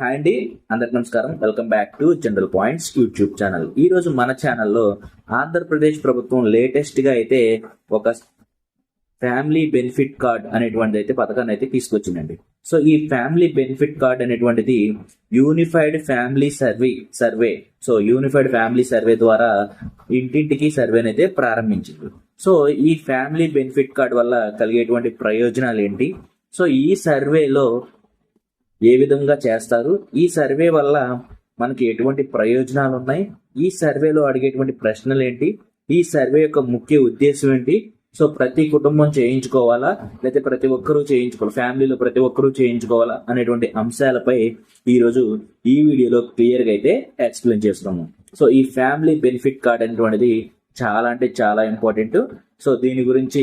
Hi అండి అందరికి నమస్కారం. Welcome back to general points YouTube channel ఈ రోజు మన ఛానల్లో ఆంధ్రప్రదేశ్ ప్రభుత్వం లేటెస్ట్గా అయితే ఒక ఫ్యామిలీ బెనిఫిట్ కార్డ్ అనేటువంటిది అయితే పథకాన్ని అయితే తీసుకొచ్చిందండి. సో ఈ ఫ్యామిలీ బెనిఫిట్ కార్డ్ అనేటువంటిది unified family survey survey so unified family survey ద్వారా ఇంటింటికి సర్వేని అయితే ప్రారంభించింది. సో ఈ ఫ్యామిలీ బెనిఫిట్ కార్డ్ వల్ల కలిగేటువంటి ప్రయోజనాలు ఏంటి? సో ఈ సర్వేలో ఏ విధంగా చేస్తారు? ఈ సర్వే వల్ల మనకి ఎటువంటి ప్రయోజనాలు ఉన్నాయి ఈ సర్వేలో అడిగేటువంటి ప్రశ్నలు ఏంటి ఈ సర్వే యొక్క ముఖ్య ఉద్దేశం ఏంటి? సో ప్రతి కుటుంబం చేయించుకోవాలా? లేకపోతే ప్రతి ఒక్కరూ చేయించుకోవాలి? ఫ్యామిలీలో ప్రతి ఒక్కరూ చేయించుకోవాలా? అనేటువంటి అంశాలపై ఈరోజు ఈ వీడియోలో క్లియర్గా అయితే ఎక్స్ప్లెయిన్ చేస్తున్నాము. సో ఈ ఫ్యామిలీ బెనిఫిట్ కార్డ్ అనేటువంటిది చాలా అంటే చాలా ఇంపార్టెంట్. సో దీని గురించి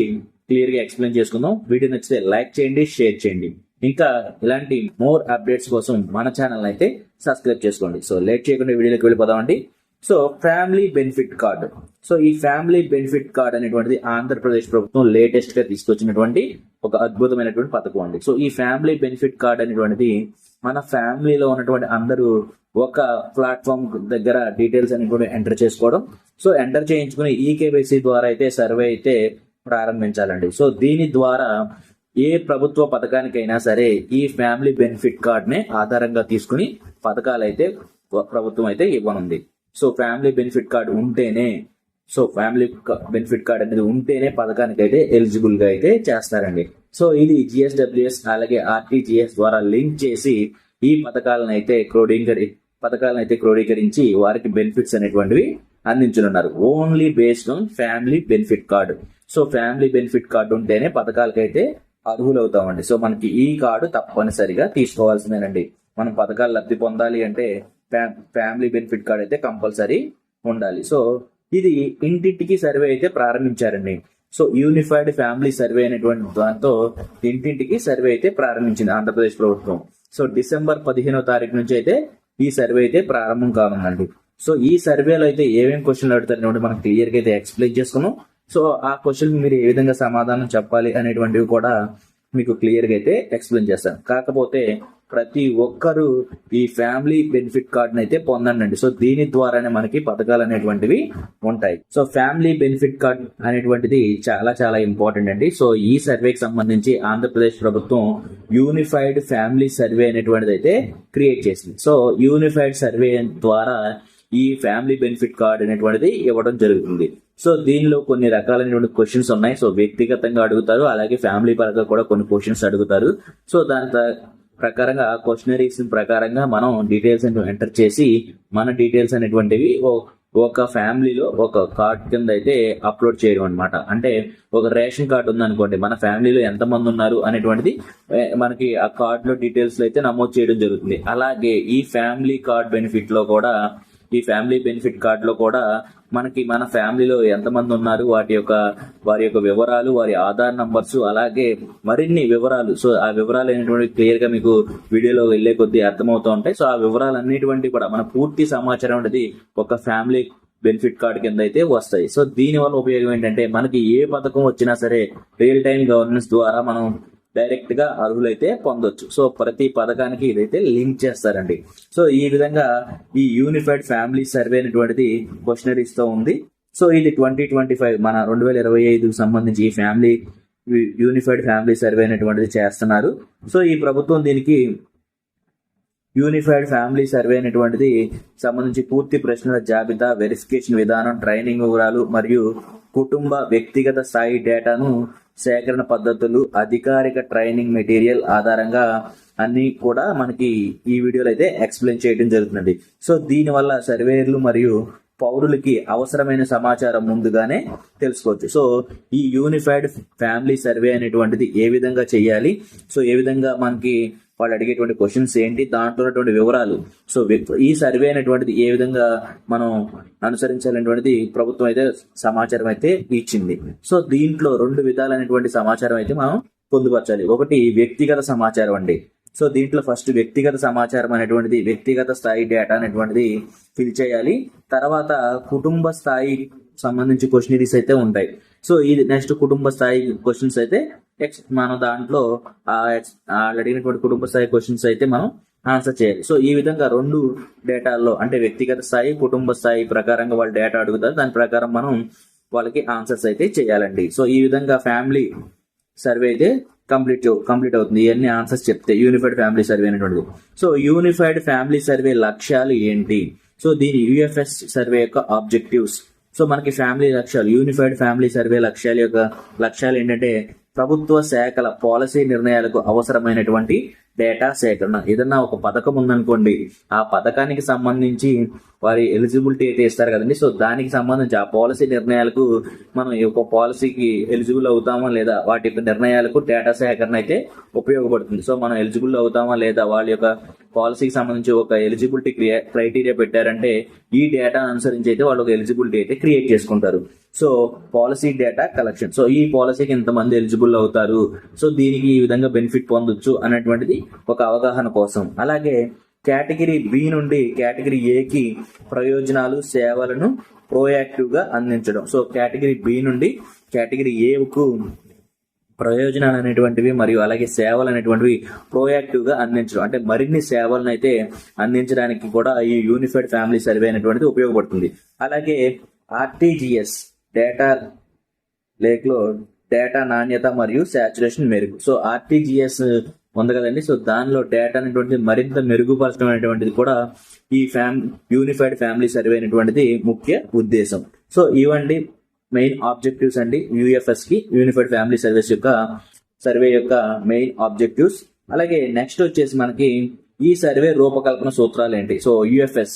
క్లియర్గా ఎక్స్ప్లెయిన్ చేసుకుందాం. వీడియో నచ్చితే లైక్ చేయండి షేర్ చేయండి. ఇంకా ఇలాంటి మోర్ అప్డేట్స్ కోసం మన ఛానల్ అయితే సబ్స్క్రైబ్ చేసుకోండి. సో లేట్ చేయకుండా వీడియోలోకి వెళ్ళిపోదామండి so family benefit card. So ఈ ఫ్యామిలీ బెనిఫిట్ కార్డ్ అనేటువంటిది ఆంధ్రప్రదేశ్ ప్రభుత్వం లేటెస్ట్గా తీసుకొచ్చినటువంటి ఒక అద్భుతమైనటువంటి పథకం అండి. సో ఈ ఫ్యామిలీ బెనిఫిట్ కార్డ్ అనేటువంటిది మన ఫ్యామిలీలో ఉన్నటువంటి అందరూ ఒక ప్లాట్ఫామ్ దగ్గర డీటెయిల్స్ అనేటువంటి ఎంటర్ చేసుకోవడం. సో ఎంటర్ చేయించుకుని ఈకేవైసీ ద్వారా అయితే సర్వే అయితే ప్రారంభించాలండి. సో దీని ద్వారా ఏ ప్రభుత్వ పథకానికైనా సరే ఈ ఫ్యామిలీ బెనిఫిట్ కార్డ్ నే ఆధారంగా తీసుకుని పథకాలు అయితే ప్రభుత్వం అయితే ఇవ్వనుంది. సో ఫ్యామిలీ బెనిఫిట్ కార్డు ఉంటేనే సో ఫ్యామిలీ బెనిఫిట్ కార్డ్ అనేది ఉంటేనే పథకానికి అయితే ఎలిజిబుల్గా అయితే చేస్తారండి. సో ఇది జిఎస్డబ్ల్యూఎస్ అలాగే ఆర్టీజీఎస్ ద్వారా లింక్ చేసి ఈ పథకాలను అయితే క్రోడీకరి పథకాలను అయితే క్రోడీకరించి వారికి బెనిఫిట్స్ అనేటువంటివి అందించనున్నారు. Only based on family benefit card. So family benefit card ఉంటేనే పథకాలకైతే అర్హులవుతామండి. సో మనకి ఈ కార్డు తప్పనిసరిగా తీసుకోవాల్సిందేనండి. మనం పథకాలు లబ్ధి పొందాలి అంటే ఫ్యామిలీ బెనిఫిట్ కార్డ్ అయితే కంపల్సరీ ఉండాలి. సో ఇది ఇంటింటికి సర్వే అయితే ప్రారంభించారండి. సో యూనిఫైడ్ ఫ్యామిలీ సర్వే అనేటువంటి దాంతో ఇంటింటికి సర్వే అయితే ప్రారంభించింది ఆంధ్రప్రదేశ్ ప్రభుత్వం. సో డిసెంబర్ పదిహేనో తారీఖు నుంచి అయితే ఈ సర్వే అయితే ప్రారంభం కానుందండి. సో ఈ సర్వేలో అయితే ఏమేమి క్వశ్చన్లు అడుగుతారు మనం క్లియర్గా అయితే ఎక్స్ప్లెయిన్ చేసుకున్నాం. సో ఆ క్వశ్చన్ మీరు ఏ విధంగా సమాధానం చెప్పాలి అనేటువంటివి కూడా మీకు క్లియర్గా అయితే ఎక్స్ప్లెయిన్ చేస్తాను కాకపోతే ప్రతి ఒక్కరూ ఈ ఫ్యామిలీ బెనిఫిట్ కార్డ్ని అయితే పొందండి సో దీని ద్వారానే మనకి పథకాలు అనేటువంటివి ఉంటాయి. సో ఫ్యామిలీ బెనిఫిట్ కార్డ్ అనేటువంటిది చాలా చాలా ఇంపార్టెంట్ అండి. సో ఈ సర్వేకి సంబంధించి ఆంధ్రప్రదేశ్ ప్రభుత్వం యూనిఫైడ్ ఫ్యామిలీ సర్వే అనేటువంటిది అయితే క్రియేట్ చేసింది. సో యూనిఫైడ్ సర్వే ద్వారా ఈ ఫ్యామిలీ బెనిఫిట్ కార్డ్ అనేటువంటిది ఇవ్వడం జరుగుతుంది. సో దీనిలో కొన్ని రకాలైనటువంటి క్వశ్చన్స్ ఉన్నాయి. సో వ్యక్తిగతంగా అడుగుతారు అలాగే ఫ్యామిలీ పరంగా కూడా కొన్ని క్వశ్చన్స్ అడుగుతారు. సో దాని ప్రకారంగా క్వశ్చనరీస్ ప్రకారంగా మనం డీటెయిల్స్ ఎంటర్ చేసి మన డీటెయిల్స్ అనేటువంటివి ఒక ఫ్యామిలీలో ఒక కార్డ్ కింద అయితే అప్లోడ్ చేయడం అనమాట అంటే ఒక రేషన్ కార్డు ఉందనుకోండి మన ఫ్యామిలీలో ఎంతమంది ఉన్నారు అనేటువంటిది మనకి ఆ కార్డ్లో డీటెయిల్స్ అయితే నమోదు చేయడం జరుగుతుంది. అలాగే ఈ ఫ్యామిలీ కార్డ్ బెనిఫిట్లో కూడా ఈ ఫ్యామిలీ బెనిఫిట్ కార్డ్లో కూడా మనకి మన ఫ్యామిలీలో ఎంతమంది ఉన్నారు వాటి యొక్క వారి యొక్క వివరాలు వారి ఆధార్ నంబర్స్ అలాగే మరిన్ని వివరాలు. సో ఆ వివరాలు అనేటువంటి క్లియర్గా మీకు వీడియోలో వెళ్ళే కొద్దీ అర్థమవుతూ ఉంటాయి. సో ఆ వివరాలు అన్నిటువంటి కూడా మన పూర్తి సమాచారం అనేది ఒక ఫ్యామిలీ బెనిఫిట్ కార్డ్ కింద అయితే వస్తాయి. సో దీని వల్ల ఉపయోగం ఏంటంటే మనకి ఏ పథకం వచ్చినా సరే రియల్ టైం గవర్నెన్స్ ద్వారా మనం డైరెక్ట్గా అర్హులైతే పొందొచ్చు. సో ప్రతి పథకానికి ఇదైతే లింక్ చేస్తారండి. సో ఈ విధంగా ఈ యూనిఫైడ్ ఫ్యామిలీ సర్వే అనేటువంటిది క్వశ్చనరీస్తో ఉంది. సో ఇది ట్వంటీ ట్వంటీ ఫైవ్ మన రెండు వేల ఇరవై ఐదుకు సంబంధించి ఈ ఫ్యామిలీ యూనిఫైడ్ ఫ్యామిలీ సర్వే అనేటువంటిది చేస్తున్నారు. సో ఈ ప్రభుత్వం దీనికి యూనిఫైడ్ ఫ్యామిలీ సర్వే అనేటువంటిది సంబంధించి పూర్తి ప్రశ్నల జాబితా వెరిఫికేషన్ విధానం ట్రైనింగ్ వివరాలు మరియు కుటుంబ వ్యక్తిగత స్థాయి డేటాను సేకరణ పద్ధతులు అధికారిక ట్రైనింగ్ మెటీరియల్ ఆధారంగా అన్ని కూడా మనకి ఈ వీడియోలో అయితే ఎక్స్ప్లెయిన్ చేయడం జరుగుతుంది సో దీనివల్ల సర్వేయర్లు మరియు పౌరులకి అవసరమైన సమాచారం ముందుగానే తెలుసుకోవచ్చు. సో ఈ యూనిఫైడ్ ఫ్యామిలీ సర్వే అనేటువంటిది ఏ విధంగా చేయాలి? సో ఏ విధంగా మనకి వాళ్ళు అడిగేటువంటి క్వశ్చన్స్ ఏంటి? దాంట్లో ఉన్నటువంటి వివరాలు. సో ఈ సర్వే అనేటువంటిది ఏ విధంగా మనం అనుసరించాలనేటువంటిది ప్రభుత్వం అయితే సమాచారం అయితే ఇచ్చింది. సో దీంట్లో రెండు విధాలైనటువంటి సమాచారం అయితే మనం పొందుపరచాలి. ఒకటి వ్యక్తిగత సమాచారం అండి. సో దీంట్లో ఫస్ట్ వ్యక్తిగత సమాచారం అనేటువంటిది వ్యక్తిగత స్థాయి డేటా అనేటువంటిది ఫిల్ చేయాలి. తర్వాత కుటుంబ స్థాయి సంబంధించి క్వశ్చనరీస్ అయితే ఉంటాయి. సో ఇది నెక్స్ట్ కుటుంబ స్థాయి క్వశ్చన్స్ అయితే మనం దాంట్లో అడిగినటువంటి కుటుంబ స్థాయి క్వశ్చన్స్ అయితే మనం ఆన్సర్ చేయాలి. సో ఈ విధంగా రెండు డేటాల్లో అంటే వ్యక్తిగత స్థాయి కుటుంబ స్థాయి ప్రకారంగా వాళ్ళు డేటా అడుగుతారు. దాని ప్రకారం మనం వాళ్ళకి ఆన్సర్స్ అయితే చేయాలండి. సో ఈ విధంగా ఫ్యామిలీ సర్వే అయితే కంప్లీట్ కంప్లీట్ అవుతుంది. ఇవన్నీ ఆన్సర్స్ చెప్తే యూనిఫైడ్ ఫ్యామిలీ సర్వే అనేటువంటిది. సో యూనిఫైడ్ ఫ్యామిలీ సర్వే లక్ష్యాలు ఏంటి? సో దీని యుఎఫ్ఎస్ సర్వే యొక్క ఆబ్జెక్టివ్స్ సో మనకి ఫ్యామిలీ లక్ష్యాలు యూనిఫైడ్ ఫ్యామిలీ సర్వే లక్ష్యాల యొక్క లక్ష్యాలు ఏంటంటే ప్రభుత్వ శాఖల పాలసీ నిర్ణయాలకు అవసరమైనటువంటి డేటా సేకరణ ఏదన్నా ఒక పథకం ఉందనుకోండి ఆ పథకానికి సంబంధించి వారి ఎలిజిబిలిటీ అయితే ఇస్తారు కదండి. సో దానికి సంబంధించి ఆ పాలసీ నిర్ణయాలకు మనం ఈ యొక్క పాలసీకి ఎలిజిబుల్ అవుతామా లేదా వాటి యొక్క నిర్ణయాలకు డేటా సేకరణ అయితే ఉపయోగపడుతుంది. సో మనం ఎలిజిబుల్ అవుతామా లేదా వాళ్ళ యొక్క పాలసీకి సంబంధించి ఒక ఎలిజిబిలిటీ క్రైటీరియా పెట్టారంటే ఈ డేటా అనుసరించి అయితే వాళ్ళు ఒక ఎలిజిబిలిటీ అయితే క్రియేట్ చేసుకుంటారు. So policy data collection. So ఈ పాలసీకి ఎంతమంది ఎలిజిబుల్ అవుతారు. సో దీనికి ఈ విధంగా బెనిఫిట్ పొందొచ్చు అనేటువంటిది ఒక అవగాహన కోసం. అలాగే కేటగిరీ బి నుండి కేటగిరీ ఏకి ప్రయోజనాలు సేవలను ప్రోయాక్టివ్గా అందించడం. సో కేటగిరీ బి నుండి కేటగిరీ ఏకు ప్రయోజనాలు అనేటువంటివి మరియు అలాగే సేవలు అనేటువంటివి ప్రోయాక్టివ్గా అందించడం. అంటే మరిన్ని సేవలను అయితే అందించడానికి కూడా ఈ యూనిఫైడ్ ఫ్యామిలీ సర్వే అనేటువంటిది ఉపయోగపడుతుంది. అలాగే ఆర్టీజీఎస్ డేటా లేక్లో డేటా నాణ్యత మరియు సాచురేషన్ మెరుగు సో ఆర్టీజీఎస్ ఉంది కదండి. సో దానిలో డేటా అనేటువంటిది మరింత మెరుగుపరచడం అనేటువంటిది కూడా ఈ ఫ్యామ్ యూనిఫైడ్ ఫ్యామిలీ సర్వే అనేటువంటిది ముఖ్య ఉద్దేశం. సో ఇవండి మెయిన్ ఆబ్జెక్టివ్స్ అండి యూఎఫ్ఎస్కి యూనిఫైడ్ ఫ్యామిలీ సర్వీస్ యొక్క సర్వే యొక్క మెయిన్ ఆబ్జెక్టివ్స్ అలాగే నెక్స్ట్ వచ్చేసి మనకి ఈ సర్వే రూపకల్పన సూత్రాలు ఏంటి? So UFS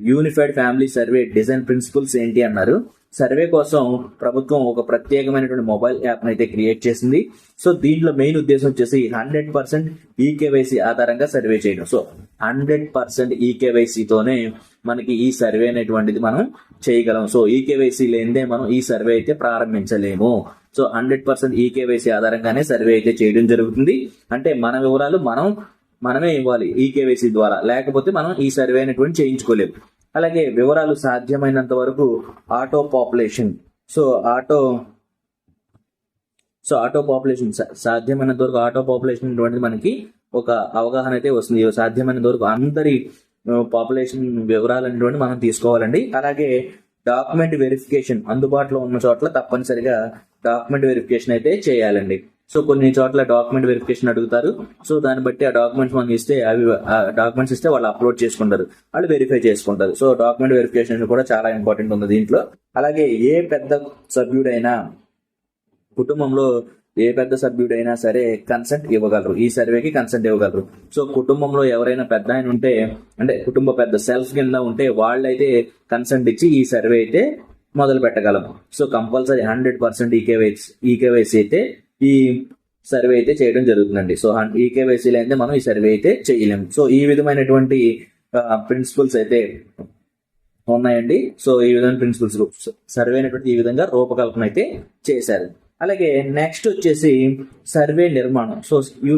unified family survey design principles ఏంటి అన్నారు. సర్వే కోసం ప్రభుత్వం ఒక ప్రత్యేకమైనటువంటి మొబైల్ యాప్ అయితే క్రియేట్ చేసింది. సో దీంట్లో మెయిన్ ఉద్దేశం వచ్చేసి హండ్రెడ్ పర్సెంట్ ఈకేవైసీ ఆధారంగా సర్వే చేయడం. సో హండ్రెడ్ పర్సెంట్ ఈకేవైసీతోనే మనకి ఈ సర్వే అనేటువంటిది మనం చేయగలం. సో ఈకేవైసీ లేనిదే మనం ఈ సర్వే అయితే ప్రారంభించలేము. సో హండ్రెడ్ పర్సెంట్ ఈకేవైసీ ఆధారంగానే సర్వే అయితే చేయడం జరుగుతుంది. అంటే మన వివరాలు మనం మనమే ఇవ్వాలి ఈకేవైసీ ద్వారా. లేకపోతే మనం ఈ సర్వే అనేటువంటి చేయించుకోలేము. అలాగే వివరాలు సాధ్యమైనంత వరకు auto population. So auto so auto population సాధ్యమైనంత వరకు ఆటో పాపులేషన్ అనేటువంటిది మనకి ఒక అవగాహన అయితే వస్తుంది. సాధ్యమైనంత వరకు అందరి పాపులేషన్ వివరాలు అనేటువంటి మనం తీసుకోవాలండి. అలాగే డాక్యుమెంట్ వెరిఫికేషన్ అందుబాటులో ఉన్న చోట్ల తప్పనిసరిగా డాక్యుమెంట్ వెరిఫికేషన్ అయితే చేయాలండి. సో కొన్ని చోట్ల డాక్యుమెంట్ వెరిఫికేషన్ అడుగుతారు. సో దాన్ని బట్టి ఆ డాక్యుమెంట్స్ మనం ఇస్తే అవి డాక్యుమెంట్స్ ఇస్తే వాళ్ళు అప్లోడ్ చేసుకుంటారు. వాళ్ళు వెరిఫై చేసుకుంటారు. సో డాక్యుమెంట్ వెరిఫికేషన్ కూడా చాలా ఇంపార్టెంట్ ఉంది దీంట్లో. అలాగే ఏ పెద్ద సభ్యుడైనా కుటుంబంలో ఏ పెద్ద సభ్యుడైనా సరే కన్సెంట్ ఇవ్వగలరు. ఈ సర్వేకి కన్సెంట్ ఇవ్వగలరు. సో కుటుంబంలో ఎవరైనా పెద్ద ఆయన ఉంటే అంటే కుటుంబ పెద్ద సెల్ఫ్ కింద ఉంటే వాళ్ళైతే కన్సెంట్ ఇచ్చి ఈ సర్వే అయితే మొదలు పెట్టగలం so compulsory hundred percent eKYC eKYC అయితే ఈ సర్వే అయితే చేయడం జరుగుతుందండి. సో ఈకేవైసీ అయితే మనం ఈ సర్వే అయితే చేయలేము సో ఈ విధమైనటువంటి ప్రిన్సిపల్స్ అయితే ఉన్నాయండి. సో ఈ విధమైన ప్రిన్సిపల్స్ సర్వే అనేటువంటి ఈ విధంగా రూపకల్పన అయితే చేశారు. అలాగే నెక్స్ట్ వచ్చేసి సర్వే నిర్మాణం. సో యూ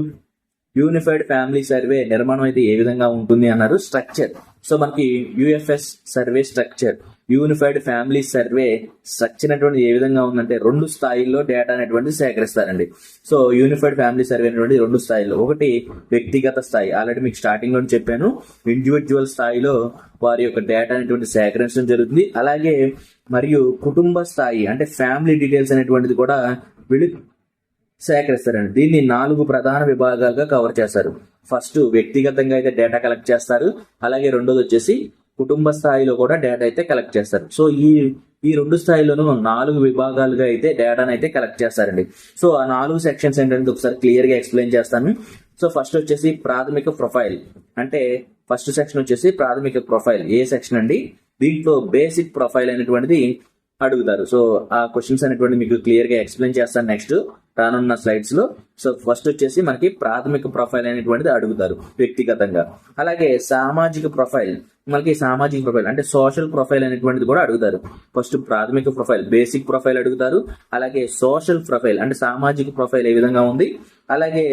యూనిఫైడ్ ఫ్యామిలీ సర్వే నిర్మాణం అయితే ఏ విధంగా ఉంటుంది అన్నారు స్ట్రక్చర్. సో మనకి UFS survey structure. Unified family survey structure అనేటువంటి ఏ విధంగా ఉందంటే రెండు స్థాయిల్లో డేటా అనేటువంటి సేకరిస్తారండి. సో యూనిఫైడ్ ఫ్యామిలీ సర్వే అనేటువంటి రెండు స్థాయిలో ఒకటి వ్యక్తిగత స్థాయి. ఆల్రెడీ మీకు స్టార్టింగ్లో చెప్పాను. ఇండివిజువల్ స్థాయిలో వారి యొక్క డేటా అనేటువంటి సేకరించడం జరుగుతుంది. అలాగే మరియు కుటుంబ స్థాయి అంటే ఫ్యామిలీ డీటెయిల్స్ అనేటువంటిది కూడా వీళ్ళు సేకరిస్తారండి. దీన్ని నాలుగు ప్రధాన విభాగాలుగా కవర్ చేస్తారు. ఫస్ట్ వ్యక్తిగతంగా అయితే డేటా కలెక్ట్ చేస్తారు. అలాగే రెండోది వచ్చేసి కుటుంబ స్థాయిలో కూడా డేటా అయితే కలెక్ట్ చేస్తారు. సో ఈ ఈ రెండు స్థాయిలోనూ నాలుగు విభాగాలుగా అయితే డేటాను అయితే కలెక్ట్ చేస్తారండి. సో ఆ నాలుగు సెక్షన్స్ ఏంటంటే ఒకసారి క్లియర్గా ఎక్స్ప్లెయిన్ చేస్తాను. సో ఫస్ట్ వచ్చేసి ప్రాథమిక ప్రొఫైల్ అంటే ఫస్ట్ సెక్షన్ వచ్చేసి ప్రాథమిక ప్రొఫైల్ ఏ సెక్షన్ అండి? దీంట్లో బేసిక్ ప్రొఫైల్ అనేటువంటిది అడుగుతారు. సో ఆ క్వశ్చన్స్ అనేటువంటి మీకు క్లియర్గా ఎక్స్ప్లెయిన్ చేస్తాను నెక్స్ట్ రానున్న స్లైడ్స్లో. సో ఫస్ట్ వచ్చేసి మనకి ప్రాథమిక ప్రొఫైల్ అనేటువంటిది అడుగుతారు వ్యక్తిగతంగా. అలాగే సామాజిక ప్రొఫైల్ మనకి సామాజిక ప్రొఫైల్ అంటే సోషల్ ప్రొఫైల్ అనేటువంటిది కూడా అడుగుతారు. ఫస్ట్ ప్రాథమిక ప్రొఫైల్ బేసిక్ ప్రొఫైల్ అడుగుతారు. అలాగే సోషల్ ప్రొఫైల్ అంటే సామాజిక ప్రొఫైల్ ఏ విధంగా ఉంది? అలాగే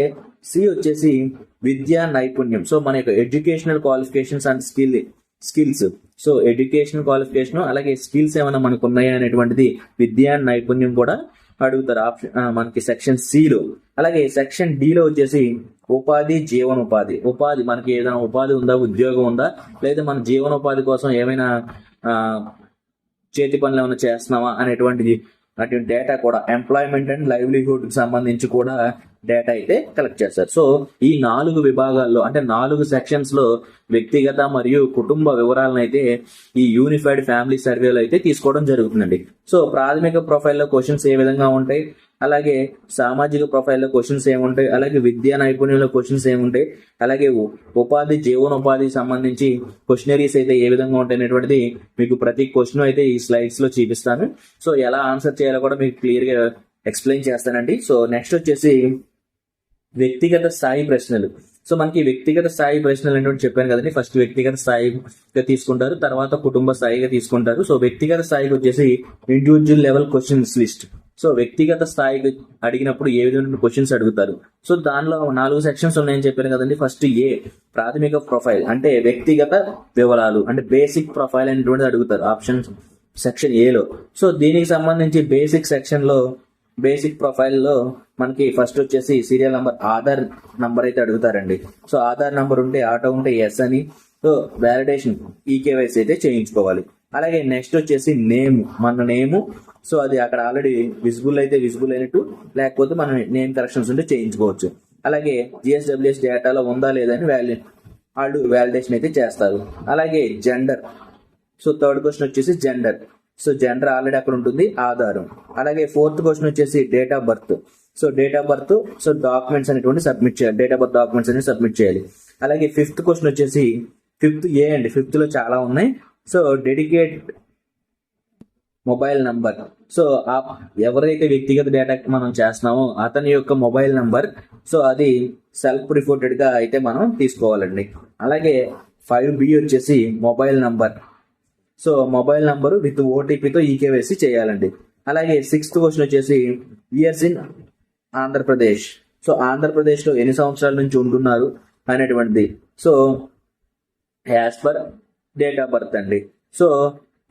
సి వచ్చేసి విద్యా నైపుణ్యం. సో మన యొక్క educational qualifications and skill skills. So education qualification అలాగే స్కిల్స్ ఏమైనా మనకు ఉన్నాయా అనేటువంటిది విద్యా నైపుణ్యం కూడా అడుగుతారు. ఆప్షన్ ఆ, మనకి సెక్షన్ సిలో. అలాగే సెక్షన్ డిలో వచ్చేసి ఉపాధి జీవనోపాధి. ఉపాధి మనకి ఏదైనా ఉపాధి ఉందా ఉద్యోగం ఉందా? లేదా మన జీవనోపాధి కోసం ఏమైనా చేతి పనులు ఏమైనా చేస్తున్నావా అనేటువంటిది అటువంటి డేటా కూడా ఎంప్లాయ్మెంట్ అండ్ లైవ్లీహుడ్కి సంబంధించి కూడా డేటా అయితే కలెక్ట్ చేస్తారు. సో ఈ నాలుగు విభాగాల్లో అంటే నాలుగు సెక్షన్స్లో వ్యక్తిగత మరియు కుటుంబ వివరాలను అయితే ఈ యూనిఫైడ్ ఫ్యామిలీ సర్వేలో అయితే తీసుకోవడం జరుగుతుందండి. సో ప్రాథమిక ప్రొఫైల్లో క్వశ్చన్స్ ఏ విధంగా ఉంటాయి? అలాగే సామాజిక ప్రొఫైల్లో క్వశ్చన్స్ ఏముంటాయి? అలాగే విద్యా నైపుణ్యంలో క్వశ్చన్స్ ఏముంటాయి? అలాగే ఉపాధి జీవనోపాధి సంబంధించి క్వశ్చనరీస్ అయితే ఏ విధంగా ఉంటాయి అనేటువంటిది మీకు ప్రతి క్వశ్చన్ అయితే ఈ స్లైడ్స్లో చూపిస్తాను. సో ఎలా ఆన్సర్ చేయాలో కూడా మీకు క్లియర్గా ఎక్స్ప్లెయిన్ చేస్తానండి. సో నెక్స్ట్ వచ్చేసి వ్యక్తిగత స్థాయి ప్రశ్నలు. సో మనకి వ్యక్తిగత స్థాయి ప్రశ్నలు అనేటువంటి చెప్పాను కదండి. ఫస్ట్ వ్యక్తిగత స్థాయిగా తీసుకుంటారు తర్వాత కుటుంబ స్థాయిగా తీసుకుంటారు. సో వ్యక్తిగత స్థాయికి వచ్చేసి individual level questions list so వ్యక్తిగత స్థాయికి అడిగినప్పుడు ఏ విధమైన క్వశ్చన్స్ అడుగుతారు? సో దానిలో నాలుగు సెక్షన్స్ ఉన్నాయని చెప్పాను కదండి. ఫస్ట్ ఏ ప్రాథమిక ప్రొఫైల్ అంటే వ్యక్తిగత వివరాలు అంటే బేసిక్ ప్రొఫైల్ అనేటువంటిది అడుగుతారు. ఆప్షన్ సెక్షన్ ఏలో సో దీనికి సంబంధించి బేసిక్ సెక్షన్లో బేసిక్ ప్రొఫైల్లో మనకి ఫస్ట్ వచ్చేసి సీరియల్ నంబర్ ఆధార్ నంబర్ అయితే అడుగుతారండి. సో ఆధార్ నంబర్ ఉంటే ఆటో ఉంటే ఎస్ అని సో వ్యాలిడేషన్ ఈకేవైసీ అయితే చేయించుకోవాలి. అలాగే నెక్స్ట్ వచ్చేసి నేమ్ మన నేము సో అది అక్కడ ఆల్రెడీ విజిబుల్ అయితే విజిబుల్ అయినట్టు లేకపోతే మన నేమ్ కరెక్షన్స్ ఉంటే చేయించుకోవచ్చు. అలాగే జిఎస్డబ్ల్యూఎస్ డేటాలో ఉందా లేదా అని వ్యాలి వాళ్ళు వ్యాలిడేషన్ అయితే చేస్తారు. అలాగే జెండర్ సో థర్డ్ క్వశ్చన్ వచ్చేసి జెండర్ సో జెండర్ ఆల్రెడీ అక్కడ ఉంటుంది ఆధారం. అలాగే ఫోర్త్ క్వశ్చన్ వచ్చేసి date of birth. So date of birth so documents అనేటువంటి సబ్మిట్ చేయాలి. డేట్ ఆఫ్ బర్త్ డాక్యుమెంట్స్ అనేవి సబ్మిట్ చేయాలి. అలాగే ఫిఫ్త్ క్వశ్చన్ వచ్చేసి ఫిఫ్త్ ఏ అండి? ఫిఫ్త్లో చాలా ఉన్నాయి. So dedicate mobile number. So ఆ ఎవరైతే వ్యక్తిగత డేటా మనం చేస్తున్నామో అతని యొక్క మొబైల్ నంబర్ సో అది సెల్ఫ్ రిపోర్టెడ్గా అయితే మనం తీసుకోవాలండి. అలాగే ఫైవ్ బి వచ్చేసి mobile number. So mobile number with ఓటీపీతో eKYC చేయాలండి. అలాగే సిక్స్త్ క్వశ్చన్ వచ్చేసి ఇయర్స్ ఇన్ ఆంధ్రప్రదేశ్ సో ఆంధ్రప్రదేశ్లో ఎన్ని సంవత్సరాల నుంచి ఉంటున్నారు అనేటువంటిది. So as per date of birth అండి. సో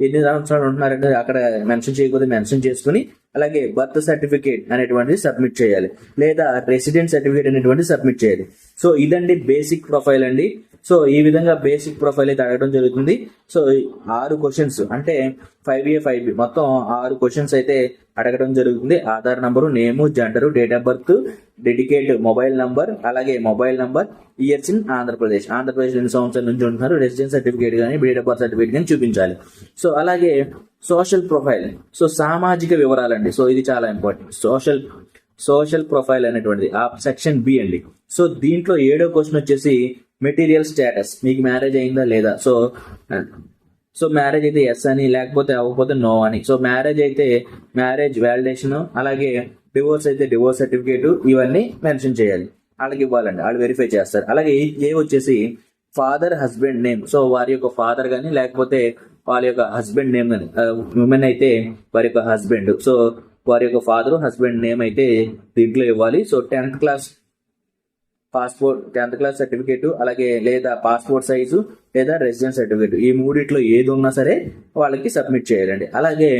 ఎన్ని సంవత్సరాలు ఉంటున్నారంటే అక్కడ మెన్షన్ చేయకపోతే మెన్షన్ చేసుకుని అలాగే బర్త్ సర్టిఫికేట్ అనేటువంటిది సబ్మిట్ చేయాలి. లేదా రెసిడెంట్ సర్టిఫికేట్ అనేటువంటిది సబ్మిట్ చేయాలి. సో ఇదండి బేసిక్ ప్రొఫైల్ అండి. సో ఈ విధంగా బేసిక్ ప్రొఫైల్ అయితే అడగడం జరుగుతుంది. సో ఆరు క్వశ్చన్స్ అంటే ఫైవ్ ఏ ఫైవ్ బి మొత్తం ఆరు క్వశ్చన్స్ అయితే అడగడం జరుగుతుంది. Aadhaar number name gender date of birth dedicate mobile number అలాగే mobile number years in Andhra Pradesh Andhra Pradesh ఎన్ని సంవత్సరాల నుంచి ఉంటున్నారు? రెసిడెన్స్ సర్టిఫికేట్ కానీ డేట్ ఆఫ్ బర్త్ సర్టిఫికేట్ కానీ చూపించాలి. సో అలాగే సోషల్ ప్రొఫైల్ సో సామాజిక వివరాలండి. సో ఇది చాలా ఇంపార్టెంట్ సోషల్ సోషల్ ప్రొఫైల్ అనేటువంటిది ఆ సెక్షన్ బి అండి. సో దీంట్లో ఏడో క్వశ్చన్ వచ్చేసి మెటీరియల్ స్టేటస్ మీకు మ్యారేజ్ అయిందా లేదా? సో సో మ్యారేజ్ అయితే ఎస్ అని లేకపోతే అవ్వకపోతే నో అని. సో మ్యారేజ్ అయితే మ్యారేజ్ వ్యాలిడేషన్ అలాగే డివోర్స్ అయితే డివోర్స్ సర్టిఫికేట్ ఇవన్నీ మెన్షన్ చేయాలి. వాళ్ళకి ఇవ్వాలండి వాళ్ళు వెరిఫై చేస్తారు. అలాగే ఏ- వచ్చేసి ఫాదర్ హస్బెండ్ నేమ్ సో వారి యొక్క ఫాదర్ కానీ లేకపోతే వాళ్ళ యొక్క హస్బెండ్ నేమ్ కానీ ఉమెన్ అయితే వారి యొక్క హస్బెండ్ సో వారి యొక్క ఫాదర్ హస్బెండ్ నేమ్ అయితే దీంట్లో ఇవ్వాలి. So tenth class passport tenth class certificate అలాగే లేదా పాస్పోర్ట్ సైజు లేదా రెసిడెన్స్ సర్టిఫికేట్ ఈ మూడిట్లో ఏది ఉన్నా సరే వాళ్ళకి సబ్మిట్ చేయాలండి. అలాగే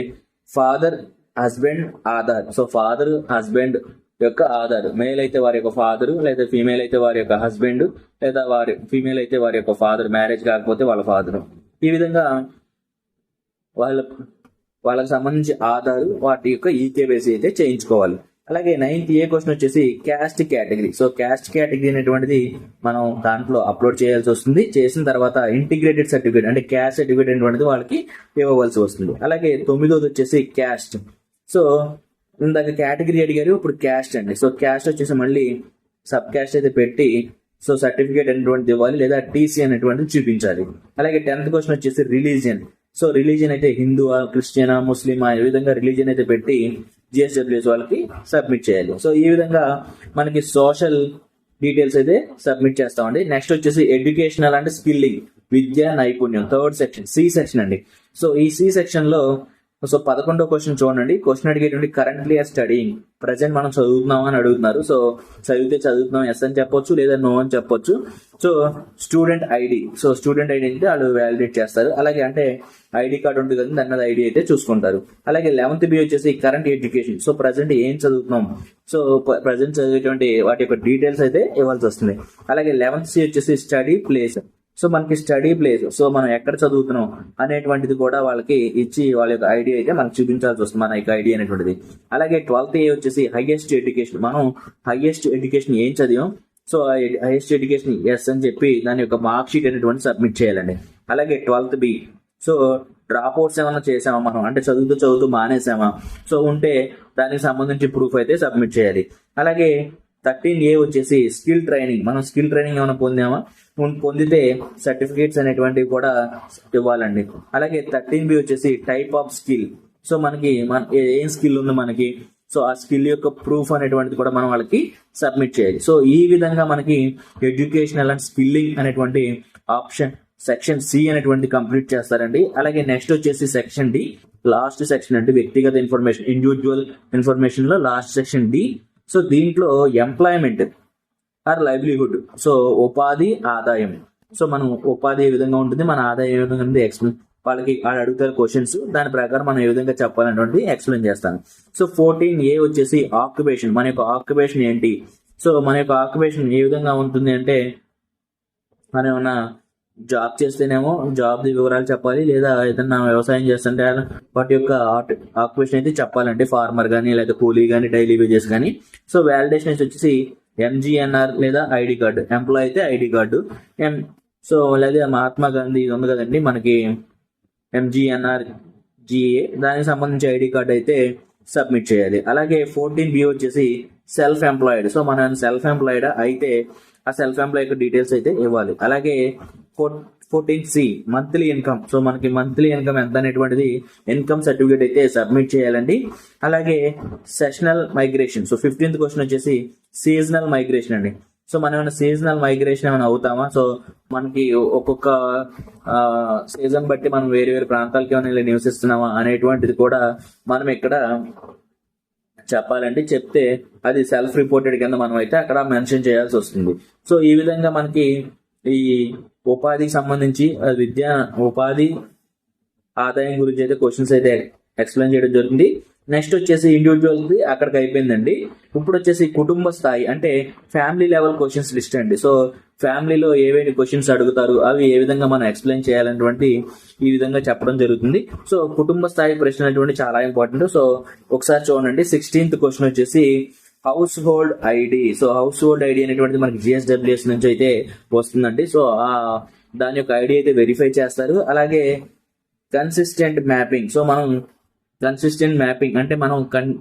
father husband Aadhaar so father husband యొక్క ఆధార్ మేల్ అయితే వారి యొక్క ఫాదర్ లేదా ఫీమేల్ అయితే వారి యొక్క హస్బెండ్ లేదా వారి ఫీమేల్ అయితే వారి యొక్క ఫాదర్ మ్యారేజ్ కాకపోతే వాళ్ళ ఫాదర్ ఈ విధంగా వాళ్ళ వాళ్ళకి సంబంధించి ఆధార్ వాటి యొక్క ఈకేవైసీ అయితే చేయించుకోవాలి. అలాగే నైన్త్ ఏ క్వశ్చన్ వచ్చేసి caste category so caste category అనేటువంటిది మనం దాంట్లో అప్లోడ్ చేయాల్సి వస్తుంది. చేసిన తర్వాత ఇంటిగ్రేటెడ్ సర్టిఫికేట్ అంటే క్యాస్ట్ సర్టిఫికేట్ అనేటువంటిది వాళ్ళకి ఇవ్వవలసి వస్తుంది. అలాగే తొమ్మిదోది వచ్చేసి క్యాస్ట్ సో ఇందాక కేటగిరీ అడిగారు ఇప్పుడు క్యాస్ట్ అండి. సో క్యాస్ట్ వచ్చేసి మళ్ళీ సబ్ క్యాస్ట్ అయితే పెట్టి సో సర్టిఫికేట్ అనేటువంటిది ఇవ్వాలి లేదా టీసీ అనేటువంటిది చూపించాలి. అలాగే టెన్త్ క్వశ్చన్ వచ్చేసి రిలీజియన్ సో రిలీజియన్ అయితే హిందువా క్రిస్టియనా ముస్లిమా ఈ విధంగా రిలీజియన్ అయితే పెట్టి జిఎస్డబ్ల్యూఎస్ వాళ్ళకి సబ్మిట్ చేయాలి. సో ఈ విధంగా మనకి సోషల్ డీటెయిల్స్ అయితే సబ్మిట్ చేస్తామండి. నెక్స్ట్ వచ్చేసి ఎడ్యుకేషనల్ అండ్ స్కిల్లింగ్ విద్యా నైపుణ్యం థర్డ్ సెక్షన్ సి సెక్షన్ అండి. సో ఈ సి సెక్షన్లో సో పదకొండో క్వశ్చన్ చూడండి. క్వశ్చన్ అడిగేటువంటి కరెంట్లీ ఆర్ స్టడీయింగ్ ప్రజెంట్ మనం చదువుతున్నాం అని అడుగుతున్నారు. సో చదివితే చదువుతున్నాం ఎస్ అని చెప్పొచ్చు లేదా నో అని చెప్పొచ్చు. So student ID so student ID అయితే వాళ్ళు వ్యాలిడేట్ చేస్తారు. అలాగే అంటే ఐడి కార్డు ఉంటుంది కదా దాని ఐడి అయితే చూసుకుంటారు. అలాగే లెవెన్త్ బి వచ్చేసి కరెంట్ ఎడ్యుకేషన్ సో ప్రజెంట్ ఏం చదువుతున్నాం? సో ప్రజెంట్ చదివేటువంటి వాటి యొక్క డీటెయిల్స్ అయితే ఇవ్వాల్సి వస్తుంది. అలాగే లెవెన్త్ సి వచ్చేసి స్టడీ ప్లేస్ సో మనకి స్టడీ ప్లేస్ సో మనం ఎక్కడ చదువుతున్నాం అనేటువంటిది కూడా వాళ్ళకి ఇచ్చి వాళ్ళ యొక్క ఐడియా అయితే మనకు చూపించాల్సి వస్తుంది మన యొక్క ఐడియా అనేటువంటిది. అలాగే ట్వెల్త్ ఏ వచ్చేసి హైయెస్ట్ ఎడ్యుకేషన్ మనం హైయెస్ట్ ఎడ్యుకేషన్ ఏం చదివాం? సో హైయెస్ట్ ఎడ్యుకేషన్ ఎస్ అని చెప్పి దాని యొక్క మార్క్ షీట్ అనేటువంటి సబ్మిట్ చేయాలండి. అలాగే twelfth B so drop outs ఏమైనా చేసామా మనం? అంటే చదువుతూ చదువుతూ మానేసామా? సో ఉంటే దానికి సంబంధించి ప్రూఫ్ అయితే సబ్మిట్ చేయాలి. అలాగే థర్టీన్ ఏ వచ్చేసి స్కిల్ ట్రైనింగ్ మనం స్కిల్ ట్రైనింగ్ ఏమైనా పొందామా? పొందితే సర్టిఫికేట్స్ అనేటువంటివి కూడా ఇవ్వాలండి. అలాగే థర్టీన్ బి వచ్చేసి టైప్ ఆఫ్ స్కిల్ సో మనకి మన ఏం స్కిల్ ఉంది మనకి? సో ఆ స్కిల్ యొక్క ప్రూఫ్ అనేటువంటిది కూడా మనం వాళ్ళకి సబ్మిట్ చేయాలి. సో ఈ విధంగా మనకి ఎడ్యుకేషనల్ అండ్ స్కిల్లింగ్ అనేటువంటి ఆప్షన్ సెక్షన్ సి అనేటువంటి కంప్లీట్ చేస్తారండి. అలాగే నెక్స్ట్ వచ్చేసి సెక్షన్ డి లాస్ట్ సెక్షన్ అంటే వ్యక్తిగత ఇన్ఫర్మేషన్ ఇండివిజువల్ ఇన్ఫర్మేషన్లో లాస్ట్ సెక్షన్ డి సో దీంట్లో ఎంప్లాయ్మెంట్ ఆర్ లైవ్లీహుడ్ సో ఉపాధి ఆదాయం. సో మనం ఉపాధి ఏ విధంగా ఉంటుంది? మన ఆదాయం ఏ విధంగా ఉంటుంది? ఎక్స్ప్లెయిన్ వాళ్ళకి వాళ్ళు అడుగుతారు క్వశ్చన్స్ దాని ప్రకారం మనం ఏ విధంగా చెప్పాలనేటువంటి ఎక్స్ప్లెయిన్ చేస్తాను. సో ఫోర్టీన్ ఏ వచ్చేసి ఆక్యుపేషన్ మన యొక్క ఆక్యుపేషన్ ఏంటి? సో మన యొక్క ఆక్యుపేషన్ ఏ విధంగా ఉంటుంది అంటే మనం ఏమన్నా జాబ్ చేస్తేనేమో జాబ్ వివరాలు చెప్పాలి లేదా ఏదన్నా వ్యవసాయం చేస్తుంటే వాటి యొక్క ఆక్యుపేషన్ అయితే చెప్పాలండి. ఫార్మర్ కానీ లేదా కూలీ కానీ డైలీ వేజెస్ కానీ సో వ్యాలిడేషన్ వచ్చేసి ఎంజిఎన్ఆర్ లేదా ఐడి కార్డు. ఎంప్లాయ్ అయితే ఐడి కార్డు. ఎం సో లేదా మహాత్మా గాంధీ ఇది ఉంది కదండి మనకి ఎంజిఎన్ఆర్ జిఏ. దానికి సంబంధించి ఐడి కార్డ్ అయితే సబ్మిట్ చేయాలి. అలాగే ఫోర్టీన్ బి వచ్చేసి సెల్ఫ్ ఎంప్లాయిడ్. సో మనం సెల్ఫ్ ఎంప్లాయిడ్ అయితే ఆ సెల్ఫ్ ఎంప్లాయ్ యొక్క డీటెయిల్స్ అయితే ఇవ్వాలి. అలాగే fourteen C monthly income so మనకి మంత్లీ ఇన్కమ్ ఎంత అనేటువంటిది ఇన్కమ్ సర్టిఫికేట్ అయితే సబ్మిట్ చేయాలండి. అలాగే seasonal migration so fifteenth question వచ్చేసి సీజనల్ మైగ్రేషన్ అండి. సో మనం ఏమైనా సీజనల్ మైగ్రేషన్ ఏమైనా అవుతామా? సో మనకి ఒక్కొక్క సీజన్ బట్టి మనం వేరే వేరే ప్రాంతాలకి ఏమైనా నివసిస్తున్నామా అనేటువంటిది కూడా మనం ఇక్కడ చెప్పాలంటే చెప్తే అది సెల్ఫ్ రిపోర్టెడ్ కింద మనం అయితే అక్కడ మెన్షన్ చేయాల్సి వస్తుంది. సో ఈ విధంగా మనకి ఈ ఉపాధికి సంబంధించి విద్య విద్యా ఉపాధి ఆదాయం గురించి అయితే క్వశ్చన్స్ అయితే ఎక్స్ప్లెయిన్ చేయడం జరిగింది. నెక్స్ట్ వచ్చేసి ఇండివిజువల్ అక్కడికి అయిపోయిందండి. ఇప్పుడు వచ్చేసి కుటుంబ స్థాయి అంటే ఫ్యామిలీ లెవెల్ క్వశ్చన్స్ లిస్ట్ అండి. సో ఫ్యామిలీలో ఏవేమి క్వశ్చన్స్ అడుగుతారు అవి ఏ విధంగా మనం ఎక్స్ప్లెయిన్ చేయాలనేటువంటి ఈ విధంగా చెప్పడం జరుగుతుంది. సో కుటుంబ స్థాయి ప్రశ్న అనేటువంటి చాలా ఇంపార్టెంట్ సో ఒకసారి చూడండి. సిక్స్టీన్త్ క్వశ్చన్ వచ్చేసి household ID so household ID అనేటువంటిది మనకి జిఎస్డబ్ల్యూఎస్ నుంచి అయితే వస్తుందండి. సో ఆ దాని యొక్క ఐడి అయితే వెరిఫై చేస్తారు. అలాగే కన్సిస్టెంట్ మ్యాపింగ్ సో మనం కన్సిస్టెంట్ మ్యాపింగ్ అంటే మనం కన్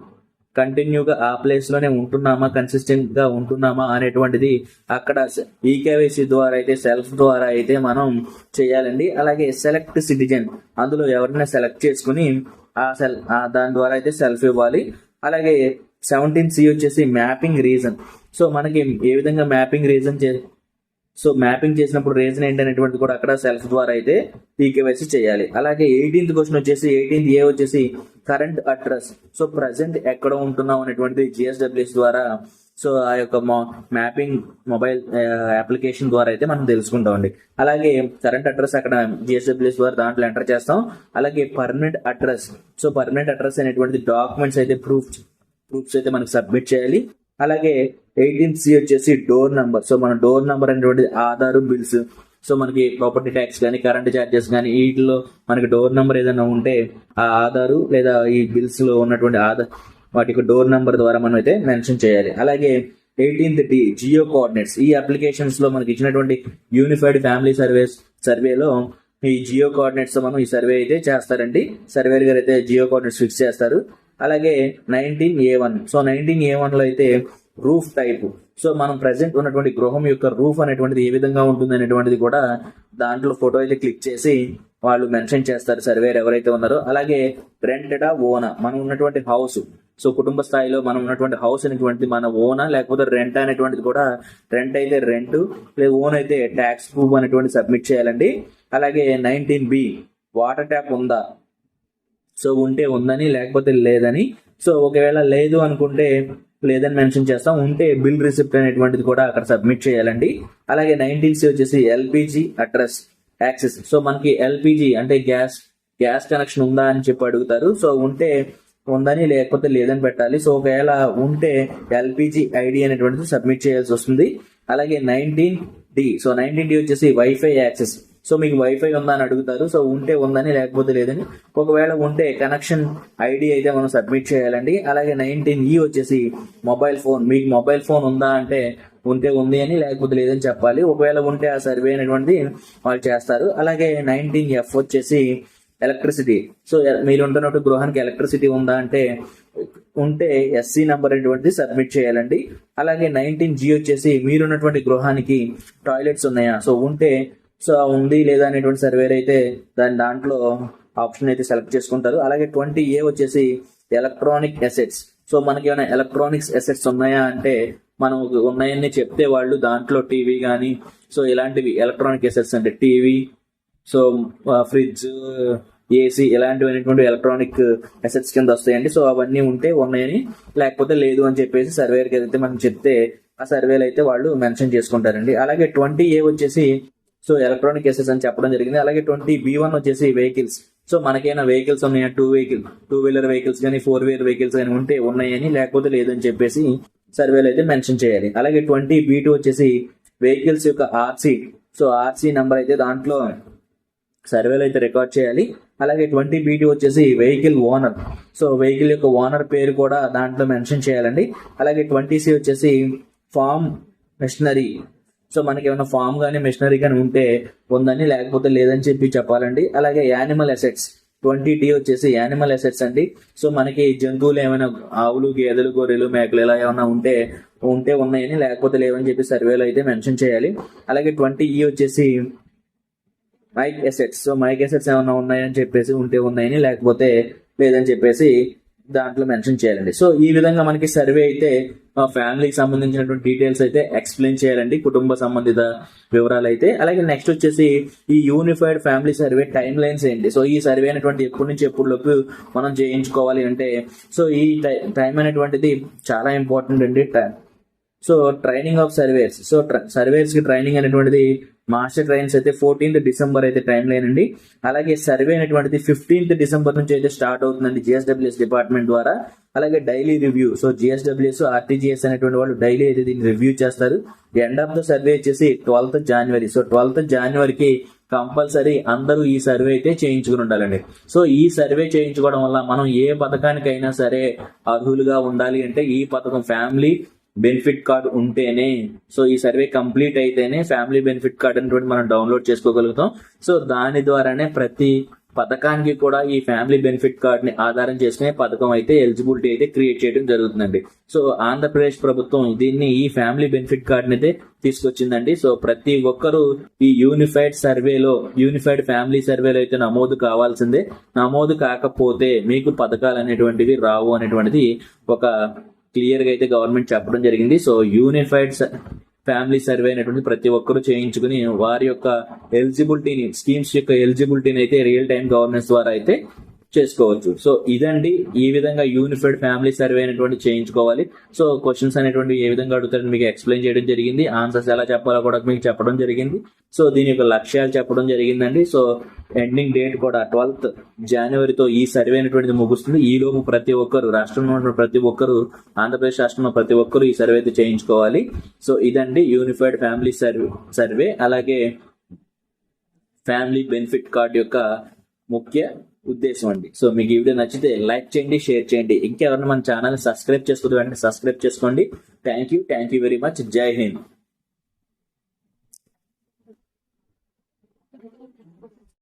కంటిన్యూగా ఆ ప్లేస్లోనే ఉంటున్నామా కన్సిస్టెంట్గా ఉంటున్నామా అనేటువంటిది అక్కడ ఈకేవైసీ ద్వారా అయితే సెల్ఫ్ ద్వారా అయితే మనం చేయాలండి. అలాగే సెలెక్ట్ సిటిజన్ అందులో ఎవరైనా సెలెక్ట్ చేసుకుని ఆ సెల్ ఆ దాని ద్వారా అయితే సెల్ఫ్ ఇవ్వాలి. అలాగే సెవెంటీన్ సి వచ్చేసి మ్యాపింగ్ రీజన్ సో మనకి ఏ విధంగా మ్యాపింగ్ రీజన్ చే సో మ్యాపింగ్ చేసినప్పుడు రీజన్ ఏంటి అనేటువంటిది కూడా అక్కడ సెల్ఫ్ ద్వారా అయితే ఈకేవైసీ చేయాలి. అలాగే ఎయిటీన్త్ క్వశ్చన్ వచ్చేసి ఎయిటీన్త్ ఏ వచ్చేసి కరెంట్ అడ్రస్ సో ప్రజెంట్ ఎక్కడ ఉంటున్నాం అనేటువంటిది జిఎస్డబ్ల్యూఎస్ ద్వారా సో ఆ యొక్క మ్యాపింగ్ మొబైల్ అప్లికేషన్ ద్వారా అయితే మనం తెలుసుకుంటామండి అలాగే కరెంట్ అడ్రస్ అక్కడ జిఎస్డబ్ల్యూఎస్ ద్వారా దాంట్లో ఎంటర్ చేస్తాం. అలాగే permanent address so permanent address అనేటువంటి డాక్యుమెంట్స్ అయితే ప్రూఫ్ ప్రూఫ్స్ అయితే మనకి సబ్మిట్ చేయాలి. అలాగే ఎయిటీన్త్ సి వచ్చేసి డోర్ నంబర్ సో మన డోర్ నంబర్ అనేటువంటిది ఆధార్ బిల్స్ సో మనకి ప్రాపర్టీ ట్యాక్స్ కానీ కరెంట్ ఛార్జెస్ కానీ వీటిలో మనకి డోర్ నంబర్ ఏదైనా ఉంటే ఆ ఆధారు లేదా ఈ బిల్స్లో ఉన్నటువంటి ఆధార్ వాటి డోర్ నంబర్ ద్వారా మనం అయితే మెన్షన్ చేయాలి. అలాగే ఎయిటీన్త్ డి జియో కోఆర్డినేట్స్ ఈ అప్లికేషన్స్లో మనకి ఇచ్చినటువంటి యూనిఫైడ్ ఫ్యామిలీ సర్వీస్ సర్వేలో ఈ జియో కోఆర్డినేట్స్ మనం ఈ సర్వే అయితే చేస్తారండి. సర్వేర్ గారు అయితే జియో కోఆర్డినేట్స్ ఫిక్స్ చేస్తారు. అలాగే nineteen A one. So nineteen A వన్లో అయితే రూఫ్ టైప్. సో మనం ప్రెసెంట్ ఉన్నటువంటి గృహం యొక్క రూఫ్ అనేటువంటిది ఏ విధంగా ఉంటుంది అనేటువంటిది కూడా దాంట్లో ఫోటో అయితే క్లిక్ చేసి వాళ్ళు మెన్షన్ చేస్తారు సర్వేర్ ఎవరైతే ఉన్నారో. అలాగే రెంటెడా ఓనా. మనం ఉన్నటువంటి హౌస్. సో కుటుంబ స్థాయిలో మనం ఉన్నటువంటి హౌస్ అనేటువంటిది మన ఓనా లేకపోతే రెంట్ అనేటువంటిది కూడా రెంట్ అయితే రెంట్ లేదా ఓన్ అయితే ట్యాక్స్ ప్రూఫ్ అనేటువంటి సబ్మిట్ చేయాలండి. అలాగే నైన్టీన్ బి వాటర్ ట్యాప్ ఉందా? సో ఉంటే ఉందని లేకపోతే లేదని. సో ఒకవేళ లేదు అనుకుంటే లేదని మెన్షన్ చేస్తాం. ఉంటే బిల్ రిసిప్ట్ అనేటువంటిది కూడా అక్కడ సబ్మిట్ చేయాలండి. అలాగే నైన్టీన్ సి వచ్చేసి ఎల్పిజి అడ్రస్ యాక్సెస్. సో మనకి ఎల్పిజి అంటే గ్యాస్ గ్యాస్ కనెక్షన్ ఉందా అని చెప్పి అడుగుతారు. సో ఉంటే ఉందని లేకపోతే లేదని పెట్టాలి. సో ఒకవేళ ఉంటే ఎల్పిజి ఐడి అనేటువంటిది సబ్మిట్ చేయాల్సి వస్తుంది. అలాగే nineteen D so nineteen D వచ్చేసి వైఫై యాక్సెస్. సో మీకు వైఫై ఉందా అని అడుగుతారు. సో ఉంటే ఉందని లేకపోతే లేదని. ఒకవేళ ఉంటే కనెక్షన్ ఐడి అయితే మనం సబ్మిట్ చేయాలండి. అలాగే నైన్టీన్ ఈ e వచ్చేసి మొబైల్ ఫోన్ మీకు మొబైల్ ఫోన్ ఉందా అంటే ఉంటే ఉంది అని లేకపోతే లేదని చెప్పాలి. ఒకవేళ ఉంటే ఆ సర్వే అనేటువంటిది వాళ్ళు చేస్తారు. అలాగే నైన్టీన్ ఎఫ్ వచ్చేసి ఎలక్ట్రిసిటీ సో మీరు ఉంటున్నట్టు గృహానికి ఎలక్ట్రిసిటీ ఉందా అంటే ఉంటే ఎస్సీ నంబర్ అనేటువంటిది సబ్మిట్ చేయాలండి. అలాగే నైన్టీన్ జీ వచ్చేసి మీరున్నటువంటి గృహానికి టాయిలెట్స్ ఉన్నాయా? సో ఉంటే సో ఉంది లేదా అనేటువంటి సర్వేలు అయితే దాని దాంట్లో ఆప్షన్ అయితే సెలెక్ట్ చేసుకుంటారు. అలాగే ట్వంటీ ఏ వచ్చేసి ఎలక్ట్రానిక్ ఎసెట్స్ సో మనకి ఏమైనా ఎలక్ట్రానిక్స్ ఎసెట్స్ ఉన్నాయా అంటే మనం ఉన్నాయని చెప్తే వాళ్ళు దాంట్లో టీవీ కానీ సో ఇలాంటివి ఎలక్ట్రానిక్ ఎసెట్స్ అంటే టీవీ సో ఫ్రిడ్జ్ ఏసీ ఇలాంటివి ఎలక్ట్రానిక్ అసెట్స్ కింద వస్తాయండి. సో అవన్నీ ఉంటే ఉన్నాయని లేకపోతే లేదు అని చెప్పేసి సర్వేర్కి అయితే మనం చెప్తే ఆ సర్వేలు అయితే వాళ్ళు మెన్షన్ చేసుకుంటారండి. అలాగే ట్వంటీ ఏ వచ్చేసి సో ఎలక్ట్రానిక్ కేసెస్ అని చెప్పడం జరిగింది. అలాగే ట్వంటీ బి వన్ వచ్చేసి వెహికల్స్ సో మనకైనా వెహికల్స్ ఉన్నాయా? Two vehicle two wheeler vehicles కానీ ఫోర్ వీలర్ వెహికల్స్ కానీ ఉంటే ఉన్నాయని లేకపోతే లేదని చెప్పేసి సర్వేలు అయితే మెన్షన్ చేయాలి. అలాగే ట్వంటీ బి టూ వచ్చేసి వెహికల్స్ యొక్క ఆర్సీ సో ఆర్సీ నెంబర్ అయితే దాంట్లో సర్వేలు అయితే రికార్డ్ చేయాలి. అలాగే ట్వంటీ బీటీ వచ్చేసి వెహికల్ ఓనర్ సో వెహికల్ యొక్క ఓనర్ పేరు కూడా దాంట్లో మెన్షన్ చేయాలండి. అలాగే ట్వంటీ సి వచ్చేసి ఫామ్ మెషినరీ సో మనకి ఏమైనా ఫామ్ కానీ మిషనరీ కానీ ఉంటే ఉందని లేకపోతే లేదని చెప్పి చెప్పాలండి. అలాగే యానిమల్ అసెట్స్ ట్వంటీ డి వచ్చేసి యానిమల్ అసెట్స్ అండి. సో మనకి జంతువులు ఏమైనా ఆవులు గేదెలు గొర్రెలు మేకలు ఇలా ఏమైనా ఉంటే ఉంటే ఉన్నాయని లేకపోతే లేవని చెప్పి సర్వేలో అయితే మెన్షన్ చేయాలి. అలాగే ట్వంటీ ఈ వచ్చేసి mike assets so mike assets ఏమైనా ఉన్నాయని చెప్పేసి ఉంటే ఉన్నాయని లేకపోతే లేదని చెప్పేసి దాంట్లో మెన్షన్ చేయాలండి. సో ఈ విధంగా మనకి సర్వే అయితే ఫ్యామిలీకి సంబంధించినటువంటి డీటెయిల్స్ అయితే ఎక్స్ప్లెయిన్ చేయాలండి కుటుంబ సంబంధిత వివరాలు అయితే. అలాగే నెక్స్ట్ వచ్చేసి ఈ unified family survey time lines ఏంటి? సో ఈ సర్వే అనేటువంటి ఎప్పటి నుంచి ఎప్పటిలోపు మనం చేయించుకోవాలి అంటే సో ఈ టైం అనేటువంటిది చాలా ఇంపార్టెంట్ అండి. So training of surveys so సర్వేస్కి training అనేటువంటిది మాస్టర్ ట్రైన్స్ అయితే ఫోర్టీన్త్ డిసెంబర్ అయితే టైం లేనండి అలాగే సర్వే అనేటువంటిది ఫిఫ్టీన్త్ డిసెంబర్ నుంచి అయితే స్టార్ట్ అవుతుందండి జిఎస్డబ్ల్యూఎస్ డిపార్ట్మెంట్ ద్వారా. అలాగే daily review so GSWS RTGS అనేటువంటి వాళ్ళు డైలీ అయితే దీన్ని రివ్యూ చేస్తారు. ఎండ్ ఆఫ్ ద సర్వే వచ్చేసి ట్వెల్త్ జనవరి సో ట్వెల్త్ జనవరికి కంపల్సరీ అందరూ ఈ సర్వే అయితే చేయించుకుని ఉండాలండి. సో ఈ సర్వే చేయించుకోవడం వల్ల మనం ఏ పథకానికైనా సరే అర్హులుగా ఉండాలి అంటే ఈ పథకం ఫ్యామిలీ బెనిఫిట్ కార్డ్ ఉంటేనే సో ఈ సర్వే కంప్లీట్ అయితేనే ఫ్యామిలీ బెనిఫిట్ కార్డ్ అనేటువంటి మనం డౌన్లోడ్ చేసుకోగలుగుతాం. సో దాని ద్వారానే ప్రతి పథకానికి కూడా ఈ ఫ్యామిలీ బెనిఫిట్ కార్డ్ని ఆధారం చేసుకునే పథకం అయితే ఎలిజిబిలిటీ అయితే క్రియేట్ చేయడం జరుగుతుందండి. సో ఆంధ్రప్రదేశ్ ప్రభుత్వం దీన్ని ఈ ఫ్యామిలీ బెనిఫిట్ కార్డ్ అయితే తీసుకొచ్చిందండి. సో ప్రతి ఒక్కరూ ఈ యూనిఫైడ్ సర్వేలో యూనిఫైడ్ ఫ్యామిలీ సర్వేలో అయితే నమోదు కావాల్సిందే. నమోదు కాకపోతే మీకు పథకాలు అనేటువంటివి రావు అనేటువంటిది ఒక క్లియర్గా అయితే గవర్నమెంట్ చెప్పడం జరిగింది. సో యూనిఫైడ్ ఫ్యామిలీ సర్వే అనేటువంటి ప్రతి ఒక్కరూ చేయించుకుని వారి యొక్క ఎలిజిబిలిటీని స్కీమ్స్ యొక్క ఎలిజిబిలిటీని అయితే రియల్ టైం గవర్నెన్స్ ద్వారా అయితే చేసుకోవచ్చు. సో ఇదండి ఈ విధంగా యూనిఫైడ్ ఫ్యామిలీ సర్వే అనేటువంటి చేయించుకోవాలి. సో క్వశ్చన్స్ అనేటువంటి ఏ విధంగా అడుగుతారని మీకు ఎక్స్ప్లెయిన్ చేయడం జరిగింది. ఆన్సర్స్ ఎలా చెప్పాలో కూడా మీకు చెప్పడం జరిగింది. సో దీని యొక్క లక్ష్యాలు చెప్పడం జరిగిందండి. సో ఎండింగ్ డేట్ కూడా ట్వెల్త్ జనవరితో ఈ సర్వే అనేటువంటిది ముగుస్తుంది. ఈ లోపు ప్రతి ఒక్కరు రాష్ట్రంలో ఉన్న ప్రతి ఒక్కరు ఆంధ్రప్రదేశ్ రాష్ట్రంలో ప్రతి ఒక్కరు ఈ సర్వే అయితే చేయించుకోవాలి. సో ఇదండి యూనిఫైడ్ ఫ్యామిలీ సర్వే సర్వే. అలాగే ఫ్యామిలీ బెనిఫిట్ కార్డ్ యొక్క ముఖ్య ఉద్దేశం అండి. సో మీకు ఈ వీడియో నచ్చితే లైక్ చేయండి షేర్ చేయండి. ఇంకెవరైనా మన ఛానల్ సబ్స్క్రైబ్ చేసుకోవద్దు వెంటనే సబ్స్క్రైబ్ చేసుకోండి. Thank you thank you very much. Jai Hind.